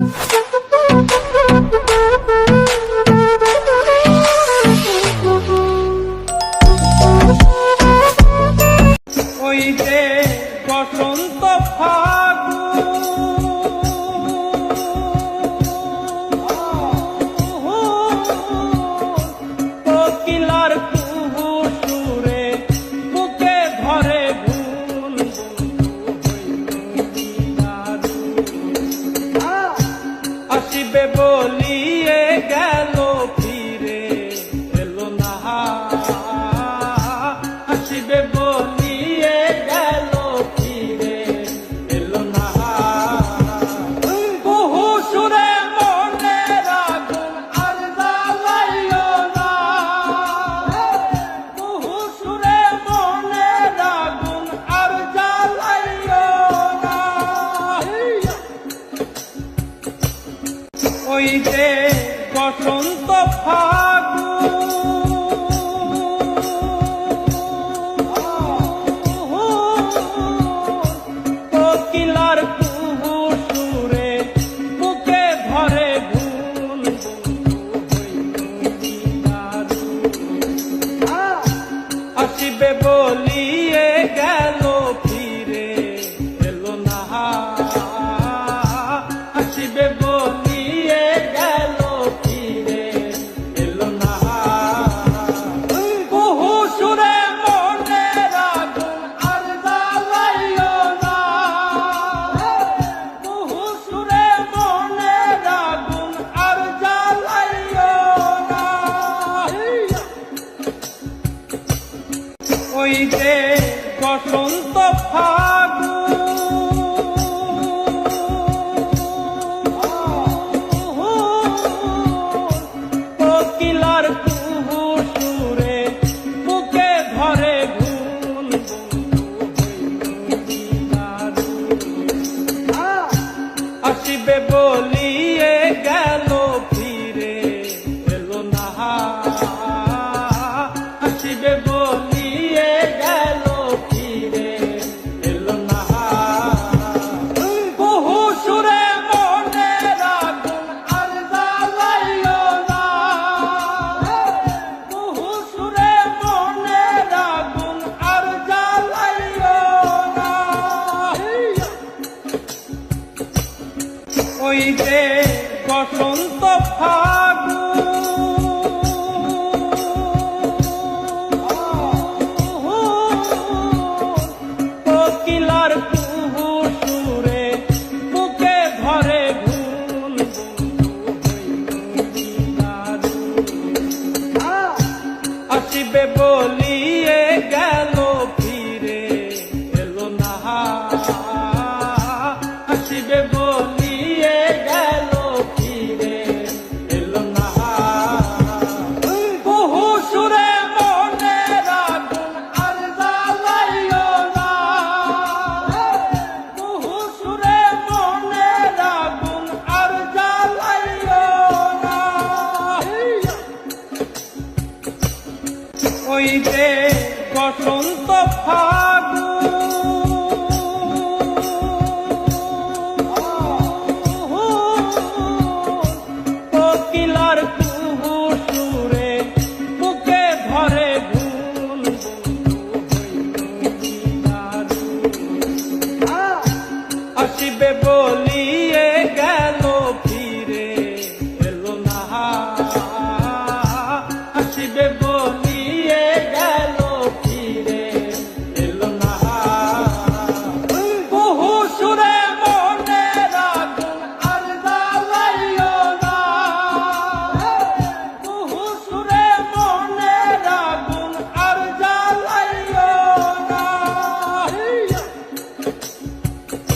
you. ওই যে বসন্ত ফাগ নদীতে বসন্ত ফাগু কোকিলার কুহু সুরে বুকে ধরে ঘুম আসিবে বলি নীলার কুহু সুরে বুকে ধরে ঘুল আসিবে বলি দিতে বসন্ত ফাগুন